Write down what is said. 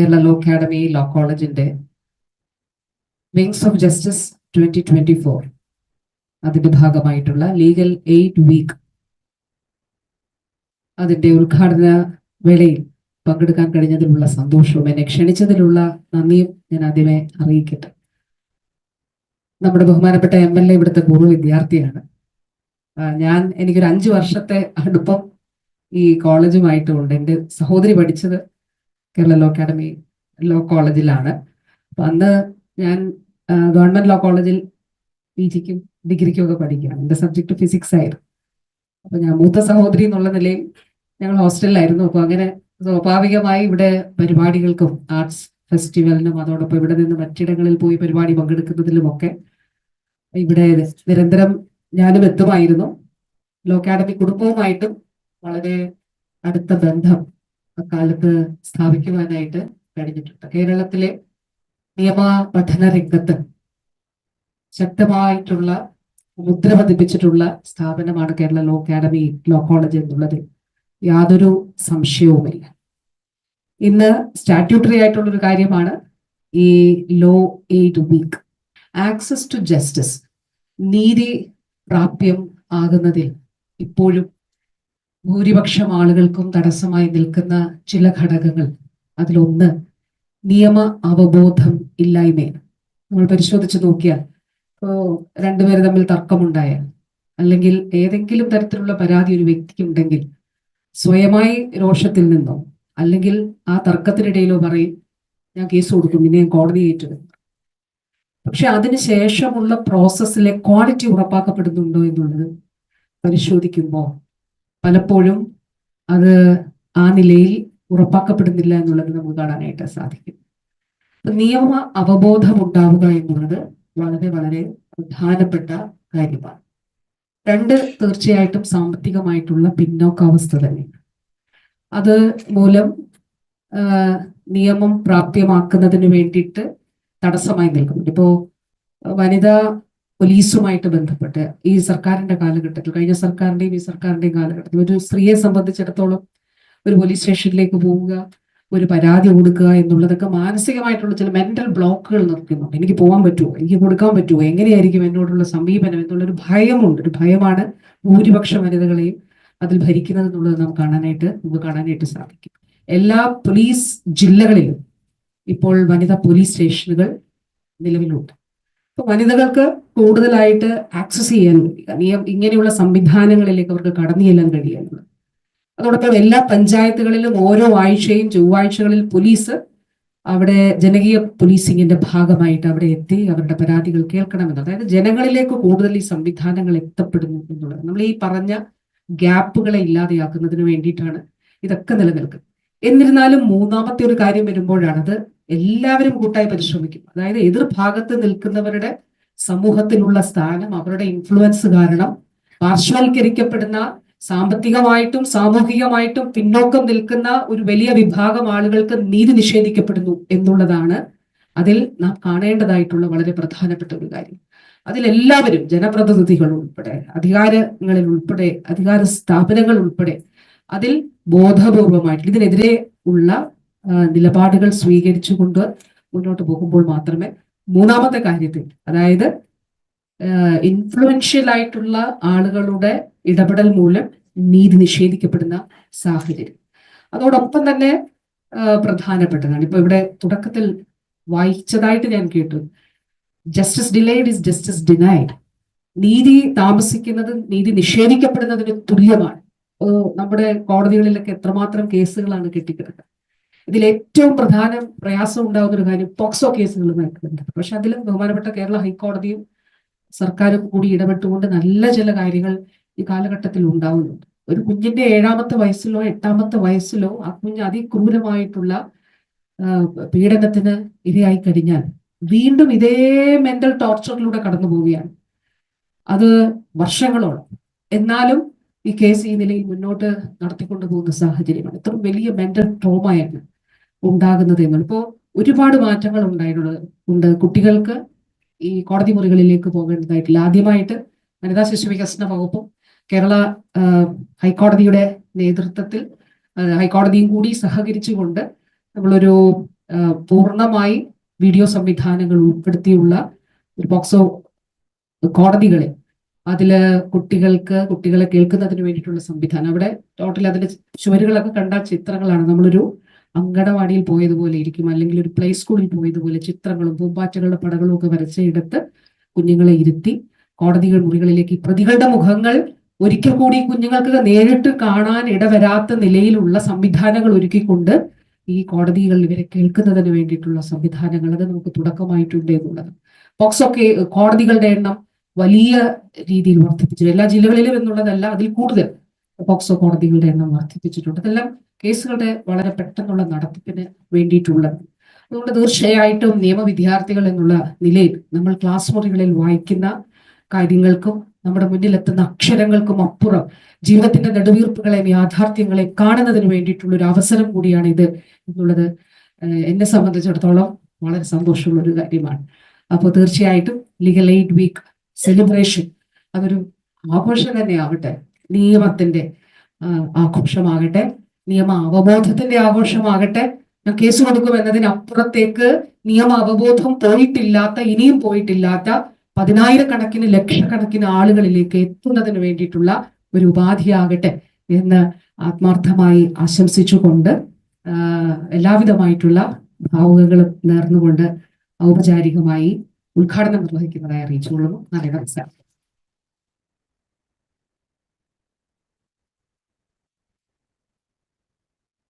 Kerala law academy law കോളേജിന്റെ wings of justice twenty twenty four അതിന്റെ ഭാഗമായിട്ടുള്ള ലീഗൽ എയ്ഡ് വീക്ക് അതിന്റെ ഉദ്ഘാടന വേളയിൽ പങ്കെടുക്കാൻ കഴിഞ്ഞതിലുള്ള സന്തോഷവും എന്നെ ക്ഷണിച്ചതിലുള്ള നന്ദിയും ഞാൻ ആദ്യമേ അറിയിക്കട്ടെ. നമ്മുടെ ബഹുമാനപ്പെട്ട എം എൽ എ ഇവിടുത്തെ പൂർവ വിദ്യാർത്ഥിയാണ്. ഞാൻ എനിക്കൊരു അഞ്ചു വർഷത്തെ അടുപ്പം ഈ കോളേജുമായിട്ടുണ്ട് എന്റെ സഹോദരി പഠിച്ചത് കേരള ലോ അക്കാഡമി ലോ കോളേജിലാണ് അപ്പൊ അന്ന് ഞാൻ ഗവൺമെന്റ് ലോ കോളേജിൽ പി ജിക്കും ഡിഗ്രിക്കും ഒക്കെ പഠിക്കുകയാണ് എന്റെ സബ്ജക്ട് ഫിസിക്സ് ആയിരുന്നു. അപ്പൊ ഞാൻ മൂത്ത സഹോദരി എന്നുള്ള നിലയിൽ ഞങ്ങൾ ഹോസ്റ്റലിലായിരുന്നു അപ്പൊ അങ്ങനെ സ്വാഭാവികമായി ഇവിടെ പരിപാടികൾക്കും ആർട്സ് ഫെസ്റ്റിവലിനും അതോടൊപ്പം ഇവിടെ നിന്ന് മറ്റിടങ്ങളിൽ പോയി പരിപാടി പങ്കെടുക്കുന്നതിലും ഒക്കെ ഇവിടെ നിരന്തരം ഞാനും എത്തുമായിരുന്നു. ലോ അക്കാഡമി കുടുംബവുമായിട്ടും വളരെ അടുത്ത ബന്ധം അക്കാലത്ത് സ്ഥാപിക്കുവാനായിട്ട് കഴിഞ്ഞിട്ടുണ്ട്. കേരളത്തിലെ നിയമ പഠന രംഗത്ത് ശക്തമായിട്ടുള്ള മുദ്ര പതിപ്പിച്ചിട്ടുള്ള സ്ഥാപനമാണ് Kerala law academy law college എന്നുള്ളതിൽ യാതൊരു സംശയവുമില്ല. ഇന്ന് സ്റ്റാറ്റ്യൂട്ടറി ആയിട്ടുള്ള ഒരു കാര്യമാണ് ഈ law aid week. Access to justice നീതി പ്രാപ്യം ആകുന്നതിൽ ഇപ്പോഴും ഭൂരിപക്ഷം ആളുകൾക്കും തടസ്സമായി നിൽക്കുന്ന ചില ഘടകങ്ങൾ. അതിലൊന്ന് നിയമ അവബോധം ഇല്ലായ്മയാണ്. നമ്മൾ പരിശോധിച്ച് നോക്കിയാൽ ഇപ്പോ രണ്ടുപേര് തമ്മിൽ തർക്കമുണ്ടായാൽ അല്ലെങ്കിൽ ഏതെങ്കിലും തരത്തിലുള്ള പരാതി ഒരു വ്യക്തിക്ക് ഉണ്ടെങ്കിൽ സ്വയമായി രോഷത്തിൽ നിന്നോ അല്ലെങ്കിൽ ആ തർക്കത്തിനിടയിലോ പറയും ഞാൻ കേസ് കൊടുക്കും പിന്നെ ഞാൻ കോടതി ഏറ്റെടുക്കും പക്ഷെ അതിന് ശേഷമുള്ള പ്രോസസ്സിലെ ക്വാളിറ്റി ഉറപ്പാക്കപ്പെടുന്നുണ്ടോ എന്നുള്ളത് പരിശോധിക്കുമ്പോൾ പലപ്പോഴും അത് ആ നിലയിൽ ഉറപ്പാക്കപ്പെടുന്നില്ല എന്നുള്ളത് നമുക്ക് കാണാനായിട്ട് സാധിക്കും. നിയമ അവബോധം ഉണ്ടാവുക എന്നുള്ളത് വളരെ വളരെ പ്രധാനപ്പെട്ട കാര്യമാണ്. രണ്ട് തീർച്ചയായിട്ടും സാമ്പത്തികമായിട്ടുള്ള പിന്നോക്കാവസ്ഥ തന്നെയാണ് അത് മൂലം നിയമം പ്രാപ്യമാക്കുന്നതിന് വേണ്ടിയിട്ട് തടസ്സമായി നിൽക്കുന്നുണ്ട്. ഇപ്പോ വനിതാ പോലീസുമായിട്ട് ബന്ധപ്പെട്ട് ഈ സർക്കാരിന്റെ കാലഘട്ടത്തിൽ കഴിഞ്ഞ സർക്കാരിന്റെയും ഈ സർക്കാരിന്റെയും കാലഘട്ടത്തിൽ ഒരു സ്ത്രീയെ സംബന്ധിച്ചിടത്തോളം ഒരു പോലീസ് സ്റ്റേഷനിലേക്ക് പോവുക ഒരു പരാതി കൊടുക്കുക എന്നുള്ളതൊക്കെ മാനസികമായിട്ടുള്ള ചില മെന്റൽ ബ്ലോക്കുകൾ നിർത്തുന്നുണ്ട് എനിക്ക് പോകാൻ പറ്റുമോ? എനിക്ക് കൊടുക്കാൻ പറ്റുമോ? എങ്ങനെയായിരിക്കും എന്നോടുള്ള സമീപനം എന്നുള്ളൊരു ഭയമുണ്ട്. ഒരു ഭയമാണ് ഭൂരിപക്ഷ വനിതകളെയും അതിൽ ഭരിക്കുന്നത് എന്നുള്ളത് നമുക്ക് കാണാനായിട്ട് നമുക്ക് കാണാനായിട്ട് സാധിക്കും. എല്ലാ പോലീസ് ജില്ലകളിലും ഇപ്പോൾ വനിതാ പോലീസ് സ്റ്റേഷനുകൾ നിലവിലുണ്ട്. വനിതകൾക്ക് കൂടുതലായിട്ട് ആക്സസ് ചെയ്യാൻ നിയം ഇങ്ങനെയുള്ള സംവിധാനങ്ങളിലേക്ക് അവർക്ക് കടന്നു ചെല്ലാൻ കഴിയുന്നത്. അതോടൊപ്പം എല്ലാ പഞ്ചായത്തുകളിലും ഓരോ ആഴ്ചയും ചൊവ്വാഴ്ചകളിൽ പോലീസ് അവിടെ ജനകീയ പോലീസിങ്ങിന്റെ ഭാഗമായിട്ട് അവിടെ എത്തി അവരുടെ പരാതികൾ കേൾക്കണമെന്ന്. അതായത് ജനങ്ങളിലേക്ക് കൂടുതൽ ഈ സംവിധാനങ്ങൾ എത്തപ്പെടുന്നു എന്നുള്ളത്. നമ്മൾ ഈ പറഞ്ഞ ഗ്യാപ്പുകളെ ഇല്ലാതെയാക്കുന്നതിന് വേണ്ടിയിട്ടാണ് ഇതൊക്കെ നിലനിൽക്കുന്നത്. എന്നിരുന്നാലും മൂന്നാമത്തെ ഒരു കാര്യം വരുമ്പോഴാണത് എല്ലാവരും കൂട്ടായി പരിശ്രമിക്കും. അതായത് എതിർഭാഗത്ത് നിൽക്കുന്നവരുടെ സമൂഹത്തിലുള്ള സ്ഥാനം അവരുടെ ഇൻഫ്ലുവൻസ് കാരണം പാർശ്വവൽക്കരിക്കപ്പെടുന്ന സാമ്പത്തികമായിട്ടും സാമൂഹികമായിട്ടും പിന്നോക്കം നിൽക്കുന്ന ഒരു വലിയ വിഭാഗം ആളുകൾക്ക് നീതി നിഷേധിക്കപ്പെടുന്നു എന്നുള്ളതാണ് അതിൽ നാം കാണേണ്ടതായിട്ടുള്ള വളരെ പ്രധാനപ്പെട്ട ഒരു കാര്യം. അതിലെല്ലാവരും ജനപ്രതിനിധികൾ ഉൾപ്പെടെ അധികാരങ്ങളിൽ ഉൾപ്പെടെ അധികാര സ്ഥാപനങ്ങൾ ഉൾപ്പെടെ അതിൽ ബോധപൂർവമായിട്ട് ഇതിനെതിരെ ഉള്ള നിലപാടുകൾ സ്വീകരിച്ചുകൊണ്ട് മുന്നോട്ട് പോകുമ്പോൾ മാത്രമേ മൂന്നാമത്തെ കാര്യത്തിൽ അതായത് ഇൻഫ്ലുവൻഷ്യൽ ആയിട്ടുള്ള ആളുകളുടെ ഇടപെടൽ മൂലം നീതി നിഷേധിക്കപ്പെടുന്ന സാഹചര്യം. അതോടൊപ്പം തന്നെ പ്രധാനപ്പെട്ടതാണ്. ഇപ്പൊ ഇവിടെ തുടക്കത്തിൽ വായിച്ചതായിട്ട് ഞാൻ കേട്ടു. Justice delayed is justice denied നീതി താമസിക്കുന്നത് നീതി നിഷേധിക്കപ്പെടുന്നതിന് തുല്യമാണ്. നമ്മുടെ കോടതികളിലൊക്കെ എത്രമാത്രം കേസുകളാണ് കെട്ടിക്കിടക്കുന്നത്. ഇതിൽ ഏറ്റവും പ്രധാന പ്രയാസം ഉണ്ടാകുന്ന ഒരു കാര്യം പോക്സോ കേസുകളുമായിട്ട് ബന്ധപ്പെട്ട് പക്ഷെ അതിൽ ബഹുമാനപ്പെട്ട കേരള ഹൈക്കോടതിയും സർക്കാരും കൂടി ഇടപെട്ടുകൊണ്ട് നല്ല ചില കാര്യങ്ങൾ ഈ കാലഘട്ടത്തിൽ ഉണ്ടാവുന്നുണ്ട്. ഒരു കുഞ്ഞിന്റെ ഏഴാമത്തെ വയസ്സിലോ എട്ടാമത്തെ വയസ്സിലോ ആ കുഞ്ഞ് അതിക്രൂരമായിട്ടുള്ള പീഡനത്തിന് ഇരയായി കഴിഞ്ഞാൽ വീണ്ടും ഇതേ മെന്റൽ ടോർച്ചറിലൂടെ കടന്നു പോവുകയാണ്. അത് വർഷങ്ങളോളം. എന്നാലും ഈ കേസ് ഈ നിലയിൽ മുന്നോട്ട് നടത്തിക്കൊണ്ടു പോകുന്ന സാഹചര്യമാണ്. ഇത്ര വലിയ മെന്റൽ ട്രോമയാണ് ഉണ്ടാകുന്നത് എന്നുള്ളത് ഇപ്പോൾ ഒരുപാട് മാറ്റങ്ങൾ ഉണ്ടായിട്ടുള്ളത് ഉണ്ട്. കുട്ടികൾക്ക് ഈ കോടതി മുറികളിലേക്ക് പോകേണ്ടതായിട്ടില്ല. ആദ്യമായിട്ട് വനിതാ ശിശു വികസന വകുപ്പും കേരള ഹൈക്കോടതിയുടെ നേതൃത്വത്തിൽ ഹൈക്കോടതിയും കൂടി സഹകരിച്ചുകൊണ്ട് നമ്മളൊരു പൂർണമായി വീഡിയോ സംവിധാനങ്ങൾ ഉൾപ്പെടുത്തിയുള്ള ഒരു പോക്സോ കോടതികളെ അതിൽ കുട്ടികൾക്ക് കുട്ടികളെ കേൾക്കുന്നതിന് വേണ്ടിയിട്ടുള്ള സംവിധാനം. അവിടെ ടോട്ടൽ അതിന്റെ ചുവരുകളൊക്കെ കണ്ട ചിത്രങ്ങളാണ്. നമ്മളൊരു അങ്കണവാടിയിൽ പോയതുപോലെ ഇരിക്കും. അല്ലെങ്കിൽ ഒരു പ്ലേ സ്കൂളിൽ പോയതുപോലെ ചിത്രങ്ങളും പൂമ്പാറ്റകളുടെ പടകളും ഒക്കെ വരച്ചെടുത്ത് കുഞ്ഞുങ്ങളെ ഇരുത്തി കോടതികൾ മുറികളിലേക്ക് പ്രതികളുടെ മുഖങ്ങൾ ഒരിക്കൽ കൂടി കുഞ്ഞുങ്ങൾക്ക് നേരിട്ട് കാണാൻ ഇടവരാത്ത നിലയിലുള്ള സംവിധാനങ്ങൾ ഒരുക്കിക്കൊണ്ട് ഈ കോടതികൾ ഇവരെ കേൾക്കുന്നതിന് വേണ്ടിയിട്ടുള്ള സംവിധാനങ്ങൾ. അത് നമുക്ക് തുടക്കമായിട്ടുണ്ട് എന്നുള്ളത്. പോക്സോ കോടതികളുടെ എണ്ണം വലിയ രീതിയിൽ വർദ്ധിപ്പിച്ചു. എല്ലാ ജില്ലകളിലും എന്നുള്ളതല്ല അതിൽ കൂടുതൽ. പോക്സോ കോടതികളുടെ എണ്ണം വർദ്ധിപ്പിച്ചിട്ടുണ്ട്. ഇതെല്ലാം കേസുകളുടെ വളരെ പെട്ടെന്നുള്ള നടത്തിപ്പിന് വേണ്ടിയിട്ടുള്ളത്. അതുകൊണ്ട് തീർച്ചയായിട്ടും നിയമവിദ്യാർത്ഥികൾ എന്നുള്ള നിലയിൽ നമ്മൾ ക്ലാസ് മുറികളിൽ വായിക്കുന്ന കാര്യങ്ങൾക്കും നമ്മുടെ മുന്നിലെത്തുന്ന അക്ഷരങ്ങൾക്കും അപ്പുറം ജീവിതത്തിന്റെ നെടുവീർപ്പുകളെയും യാഥാർത്ഥ്യങ്ങളെയും കാണുന്നതിന് വേണ്ടിയിട്ടുള്ള ഒരു അവസരം കൂടിയാണ് ഇത് എന്നുള്ളത് എന്നെ സംബന്ധിച്ചിടത്തോളം വളരെ സന്തോഷമുള്ള ഒരു കാര്യമാണ്. അപ്പോൾ തീർച്ചയായിട്ടും ലീഗൽ എയ്ഡ് വീക്ക് സെലിബ്രേഷൻ അതൊരു ആഘോഷം തന്നെ ആവട്ടെ നിയമത്തിന്റെ ആഘോഷമാകട്ടെ നിയമ അവബോധത്തിന്റെ ആഘോഷമാകട്ടെ ഞാൻ കേസ് കൊടുക്കും എന്നതിനപ്പുറത്തേക്ക് നിയമ അവബോധം പോയിട്ടില്ലാത്ത ഇനിയും പോയിട്ടില്ലാത്ത പതിനായിരക്കണക്കിന് ലക്ഷക്കണക്കിന് ആളുകളിലേക്ക് എത്തുന്നതിന് വേണ്ടിയിട്ടുള്ള ഒരു ഉപാധിയാകട്ടെ എന്ന് ആത്മാർത്ഥമായി ആശംസിച്ചുകൊണ്ട് എല്ലാവിധമായിട്ടുള്ള ഭാവുകങ്ങളും നേർന്നുകൊണ്ട് ഔപചാരികമായി ഉദ്ഘാടനം നിർവഹിക്കുന്നതായി അറിയിച്ചുകൊള്ളുന്നു. നല്ല നമസ്കാരം.